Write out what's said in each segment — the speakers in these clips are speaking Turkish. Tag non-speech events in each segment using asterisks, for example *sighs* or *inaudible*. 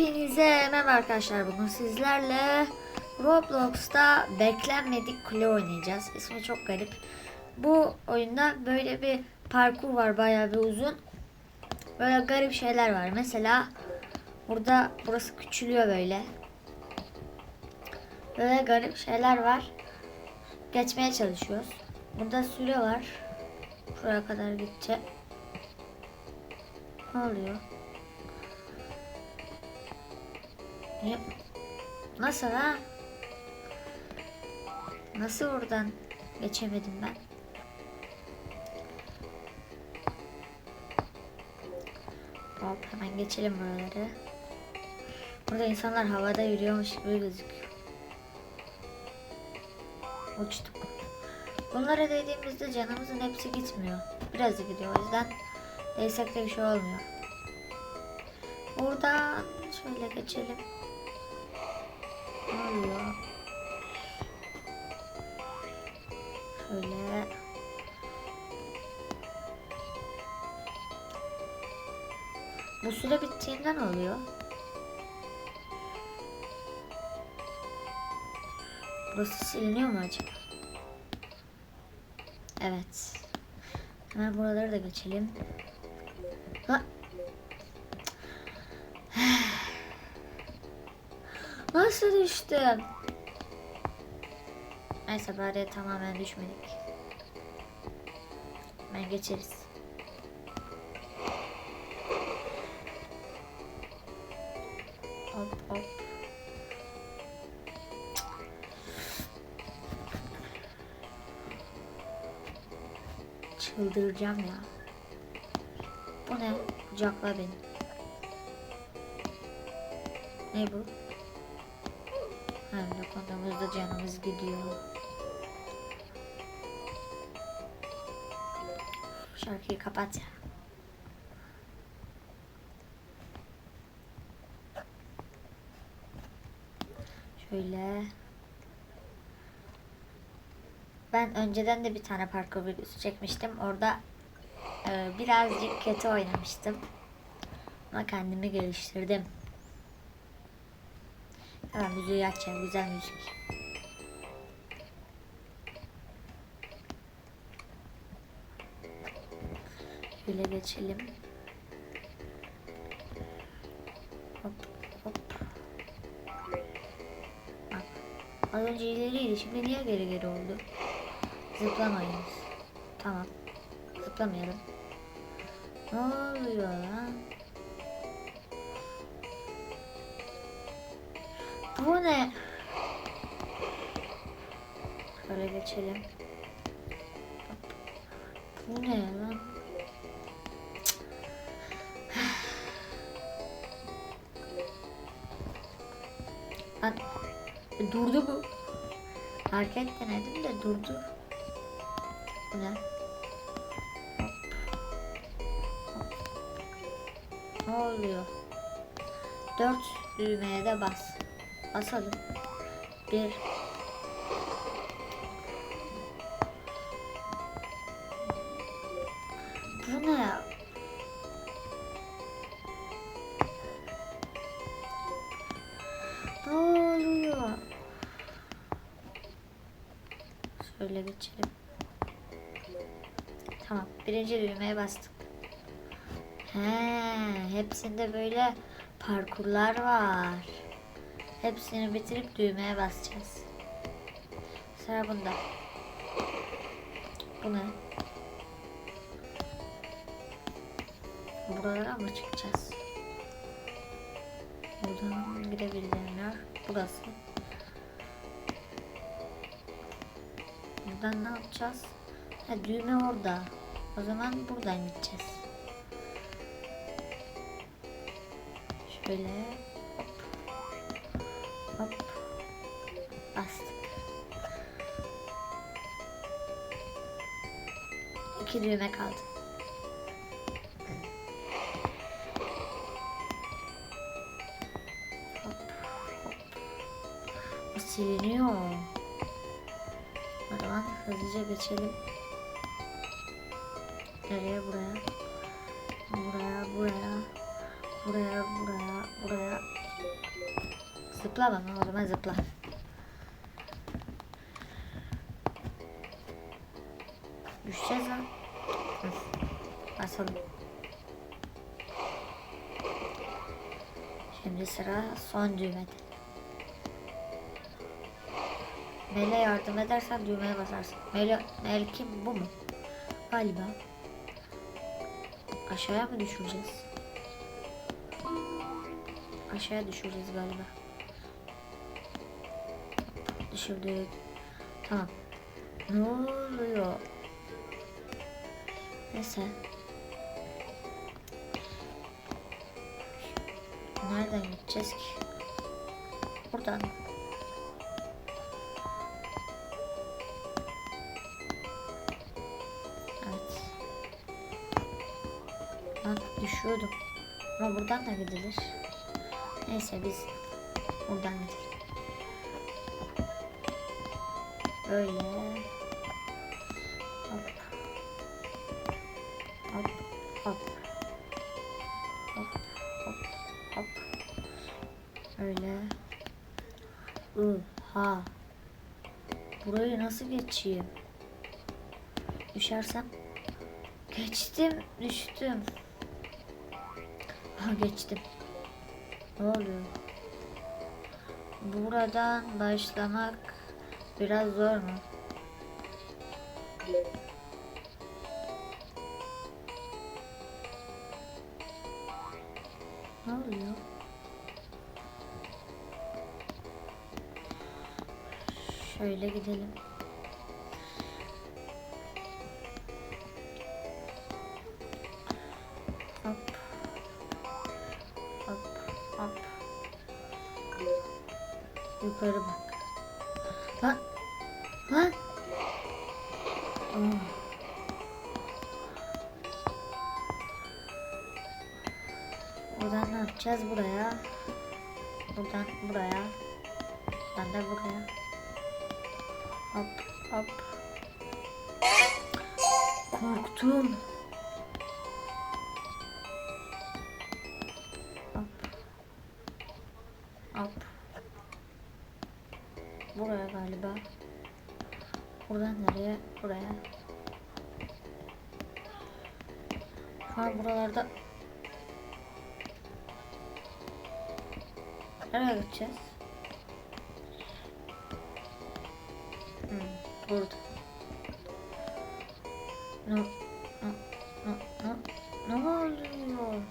Hepinize merhaba arkadaşlar. Bugün sizlerle Roblox'ta beklenmedik kule oynayacağız. İsmi çok garip. Bu oyunda böyle bir parkur var bayağı bir uzun. Böyle garip şeyler var. Mesela burada burası küçülüyor böyle. Böyle garip şeyler var. Geçmeye çalışıyoruz. Burada süre var. Şuraya kadar gidecek. Ne oluyor? Nasıl ha? Nasıl oradan geçemedim ben? Hop hemen geçelim buraları. Burada insanlar havada yürüyormuş gibi gözüküyor. Uçtuk. Bunlara değdiğimizde canımızın hepsi gitmiyor. Birazı gidiyor. O yüzden değsek de bir şey olmuyor. Buradan şöyle geçelim. Ne oluyor? Şöyle. Bu süre bittiğinde ne oluyor? Burası siliniyor mu acaba? Evet. Hemen buraları da geçelim. Ha. Nasıl düştüm? Neyse bari tamamen düşmedik. Ben geçeriz. Hop hop. Çıldıracağım ya. Bu ne? Kucakla beni. Ne bu? Hem de konumuzda canımız gidiyor. Şarkıyı kapat ya. Şöyle. Ben önceden de bir tane parkur videosu çekmiştim. Orada e, birazcık kötü oynamıştım. Ama kendimi geliştirdim. Tamam müziği açacağım. Güzel müzik. Şöyle geçelim. Hop hop. Bak. Az önce ileriydi. Şimdi niye geri geri oldu? Zıplamayız. Tamam. Zıplamayalım. Ne oluyor lan? Bu ne? Şöyle geçelim. Bu ne lan? Lan e, durdu bu. Hareket denedim de durdu. Bu ne? Ne oluyor? Dört düğmeye de bas. Basalım. Bir. Bu ne ya? Ne oluyor? Şöyle geçelim. Tamam. Birinci düğmeye bastık. He, hepsinde böyle parkurlar var. Hepsini bitirip düğmeye basacağız. Sıra bunda. Bu ne? Buralara mı çıkacağız? Buradan gidebileceğim yer burası. Buradan ne yapacağız? Ha, düğme orada. O zaman buradan gideceğiz. Şöyle İki düğme kaldı. Hop hop. Siliniyor. O zaman hızlıca geçelim. Nereye buraya? Buraya, buraya, buraya, buraya, buraya. Zıpla bana o zaman zıpla. Düşeceğiz lan. Basalım. Şimdi sıra son düğmede. Mele yardım edersen düğmeye basarsın. Mele, Mel kim bu mu? Galiba. Aşağıya mı düşüreceğiz? Aşağıya düşüreceğiz galiba. Düşürdük. Tamam. Ne oluyor? Neyse. Nereden gideceğiz ki? Buradan. Evet. Lan düşüyordum. Ama buradan da gidilir. Neyse biz buradan gidelim. Böyle. Oha. Burayı nasıl geçeyim? Düşersem. Geçtim, düştüm. Ha geçtim. Ne oluyor? Buradan başlamak biraz zor mu? Ne oluyor? Şöyle gidelim. Hop. Hop. Hop. Yukarı bak. Lan. Lan. Oh. Buradan ne yapacağız buraya? Buradan buraya. Buradan da buraya. Hop hop. Korktum. Hop. Hop. Buraya galiba. Buradan nereye? Buraya. Ha buralarda Nereye gideceğiz? Hmm, burada. Ne, ne, ne, ne, ne oluyor?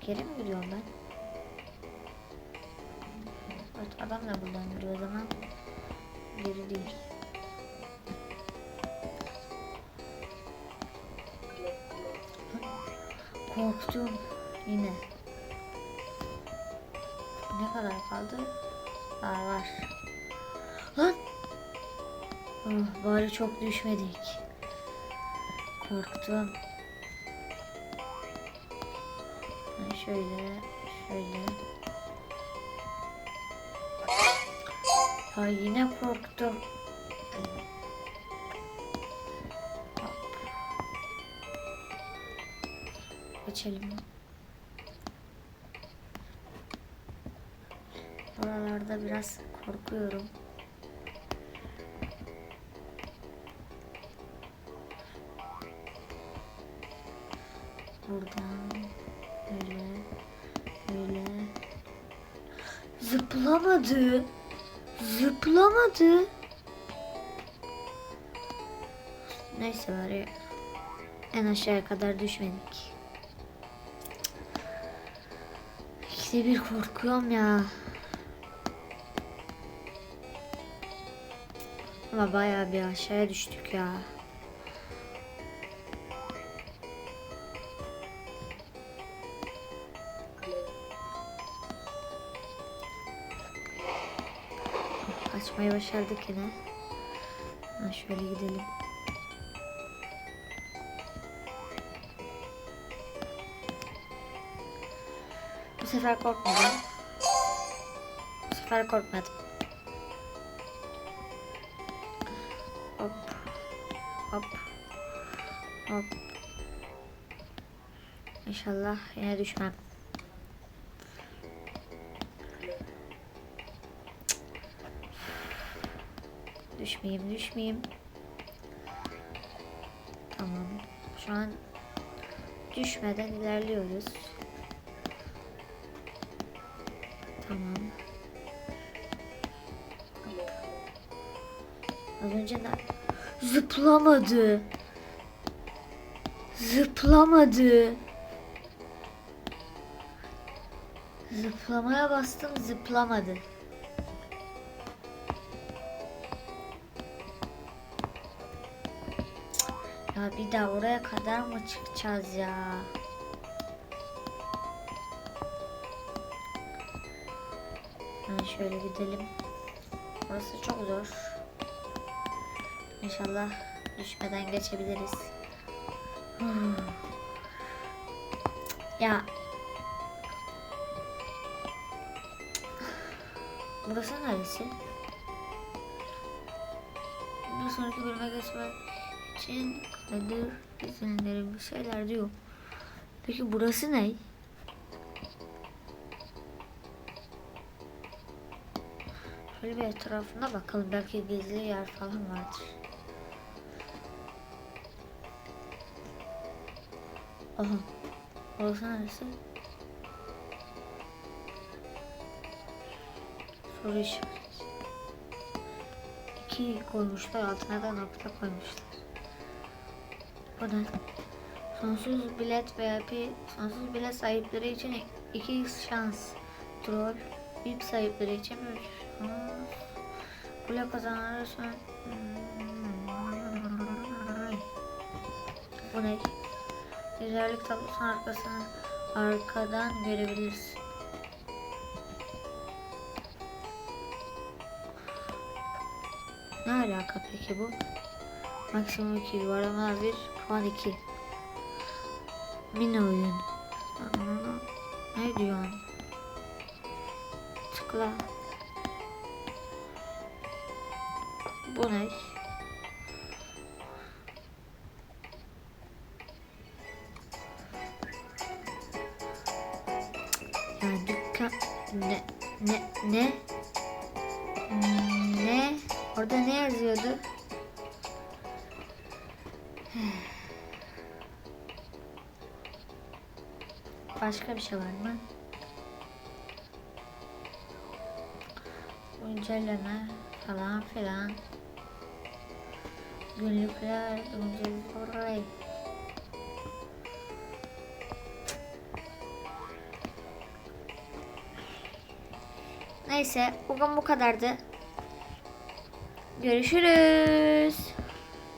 Geri mi gidiyorum ben? Evet adam da buradan gidiyor o zaman. Geri değil. Korktum yine. Ne kadar kaldı? Var var. Lan! Oh, bari çok düşmedik. Korktum. Şöyle, şöyle. Ha yine korktum. Geçelim. Buralarda biraz korkuyorum. Buradan böyle böyle zıplamadı. Zıplamadı. Neyse bari en aşağıya kadar düşmedik. İkide bir korkuyorum ya. Ama bayağı bir aşağıya düştük ya. Kaçmayı başardık yine. Ha, şöyle gidelim. Bu sefer korkmadım. Bu sefer korkmadım. Hop. Hop. Hop. İnşallah yine düşmem. Düşmeyeyim, düşmeyeyim. Tamam. Şu an düşmeden ilerliyoruz. Tamam. Az önce ne? Zıplamadı. Zıplamadı. Zıplamaya bastım zıplamadı. Ya bir daha oraya kadar mı çıkacağız ya? Ben şöyle gidelim. Burası çok zor. İnşallah düşmeden geçebiliriz. *sighs* Ya. Burası neresi? Bir sonraki bölüme geçmek için kadir izinleri bir şeyler diyor. Peki burası ne? Şöyle bir etrafına bakalım. Belki gizli yer falan vardır. Aha. Orası neresi? Soru işareti. İki koymuşlar. Altına da nokta koymuşlar yapmadan sonsuz bilet VIP sonsuz bilet sahipleri için 2 şans troll VIP sahipleri için 3 şans kule kazananları son bu ne? Güzellik tablosunun arkasını arkadan görebiliriz. Ne alaka peki bu? Maksimum 2 yuvarlamalar bir 12 Mini oyun Ne diyorsun? Tıkla Bu ne? Ne ne ne hmm, ne orada ne yazıyordu? Başka bir şey var mı? Güncelleme falan filan. Günlükler, güncellikler. Neyse bugün bu kadardı. Görüşürüz.